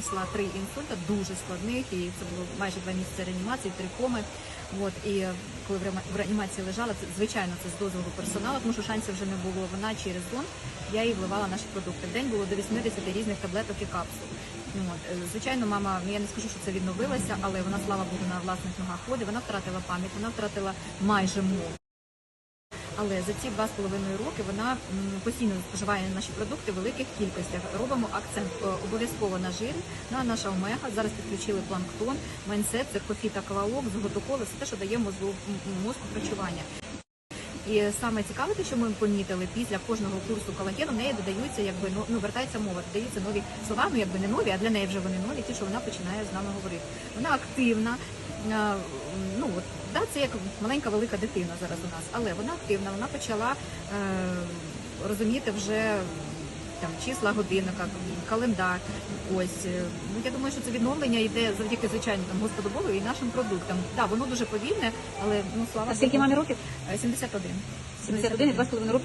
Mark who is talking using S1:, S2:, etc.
S1: перенесла три інсульта, дуже складних, і це було майже два місяці реанімації, три коми. От і е, коли в реанімації лежала, це звичайно це з дозволу персоналу, тому що шансів вже не було. Вона через зон я їй вливала наші продукти. В день було до 80 різних таблеток і капсул. Ну, От, е, звичайно, мама, ну, я не скажу, що це відновилася, але вона, слава Богу, на власних ногах ходить. Вона втратила пам'ять, вона втратила майже мову. Але за ці два з половиною роки вона постійно споживає наші продукти в великих кількостях. Робимо акцент е, обов'язково на жир, на наша омега. Зараз підключили планктон, майнсет, це кофі та кавалок, зготоколи, все те, що дає мозку, мозку харчування. І саме цікаве, те, що ми помітили після кожного курсу колагену, в неї додаються, якби ну, ну вертається мова, додаються нові слова, ну якби не нові, а для неї вже вони нові, ті, що вона починає з нами говорити. Вона активна. е, Ну от це як маленька велика дитина зараз у нас, але вона активна, вона почала е, розуміти вже там числа годинника, календар. Ось е, ну я думаю, що це відновлення йде завдяки звичайно там господу Богу і нашим продуктам. Так, воно дуже повільне, але ну слава
S2: А скільки мамі років?
S1: Е, 71.
S2: 71 і 2,5 роки